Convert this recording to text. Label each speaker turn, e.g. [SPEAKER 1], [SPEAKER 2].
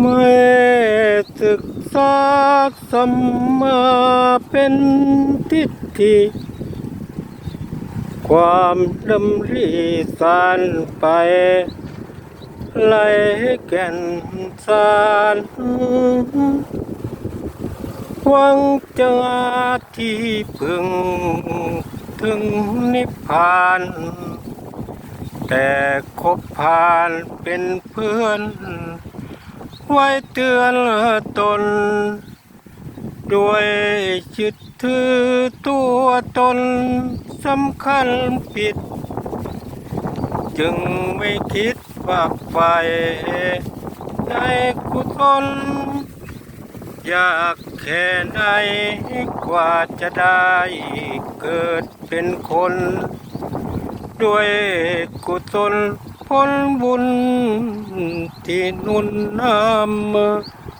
[SPEAKER 1] ไม่ศึกษาสัมมาเป็นทิฏฐิความดำริสานไปไหลแก่นสารหวังจะที่พึงถึงนิพพานแต่คบพานเป็นเพื่อน ไว้เตือนตน ด้วยจิตถือตัวตนสำคัญผิด จึงไม่คิดฝักใฝ่ในกุศลอยากแค่ไหนกว่าจะได้เกิดเป็นคน ด้วยกุศล พ้นบุญที่นุนนำ